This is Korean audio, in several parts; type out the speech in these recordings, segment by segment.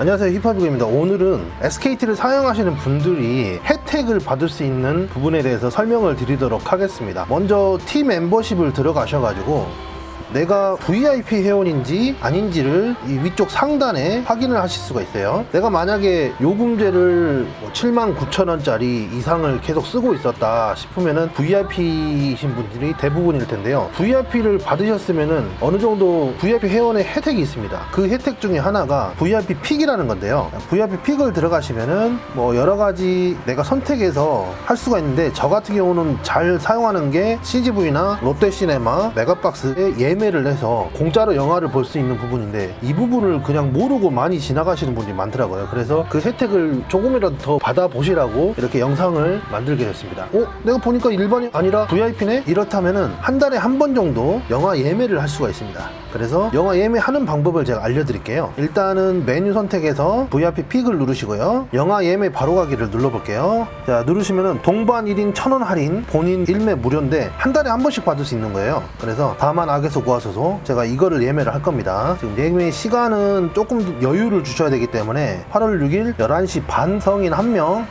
안녕하세요 힙합이고입니다. 오늘은 SKT를 사용하시는 분들이 혜택을 받을 수 있는 부분에 대해서 설명을 드리도록 하겠습니다. 먼저 T 멤버십을 들어가셔가지고 내가 VIP 회원인지 아닌지를 이 위쪽 상단에 확인을 하실 수가 있어요. 내가 만약에 요금제를 7만 9천 원짜리 이상을 계속 쓰고 있었다 싶으면은 VIP이신 분들이 대부분일 텐데요. VIP를 받으셨으면은 어느 정도 VIP 회원의 혜택이 있습니다. 그 혜택 중에 하나가 VIP 픽이라는 건데요. VIP 픽을 들어가시면은 뭐 여러 가지 내가 선택해서 할 수가 있는데 저 같은 경우는 잘 사용하는 게 CGV나 롯데시네마, 메가박스에 예 매를 해서 공짜로 영화를 볼 수 있는 부분인데 이 부분을 그냥 모르고 많이 지나가시는 분들이 많더라고요. 그래서 그 혜택을 조금이라도 더 받아보시라고 이렇게 영상을 만들게 됐습니다. 어? 내가 보니까 일반이 아니라 VIP네? 이렇다면은 한 달에 한 번 정도 영화 예매를 할 수가 있습니다. 그래서 영화 예매하는 방법을 제가 알려드릴게요. 일단은 메뉴 선택에서 VIP 픽을 누르시고요. 영화 예매 바로 가기를 눌러볼게요. 자, 누르시면은 동반 1인 1000원 할인, 본인 일매 무료인데 한 달에 한 번씩 받을 수 있는 거예요. 그래서 다만 악에서 구하소서 제가 이거를 예매를 할 겁니다. 지금 예매 시간은 조금 여유를 주셔야 되기 때문에 8월 6일 11시 반 성인 1명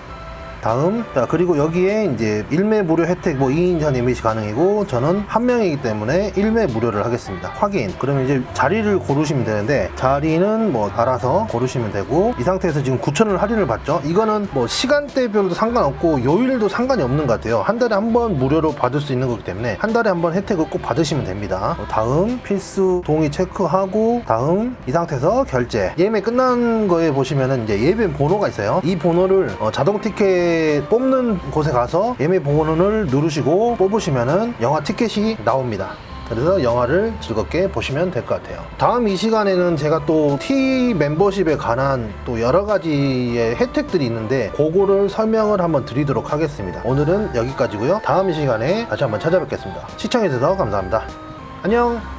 다음 자 그리고 여기에 이제 일매 무료 혜택 뭐 2인전 예매시 가능이고 저는 한 명이기 때문에 일매 무료를 하겠습니다. 확인. 그러면 이제 자리를 고르시면 되는데 자리는 뭐 알아서 고르시면 되고 이 상태에서 지금 9천원 할인을 받죠? 이거는 뭐 시간대별로도 상관없고 요일도 상관이 없는 것 같아요. 한 달에 한 번 무료로 받을 수 있는 거기 때문에 한 달에 한 번 혜택을 꼭 받으시면 됩니다. 뭐 다음 필수 동의 체크하고 다음 이 상태에서 결제. 예매 끝난 거에 보시면은 이제 예매 번호가 있어요. 이 번호를 어, 자동 티켓 뽑는 곳에 가서 예매 번호를 누르시고 뽑으시면은 영화 티켓이 나옵니다 그래서 영화를 즐겁게 보시면 될 것 같아요. 다음 이 시간에는 제가 또 T 멤버십에 관한 또 여러 가지의 혜택들이 있는데 그거를 설명을 한번 드리도록 하겠습니다. 오늘은 여기까지고요. 다음 이 시간에 다시 한번 찾아뵙겠습니다. 시청해주셔서 감사합니다. 안녕!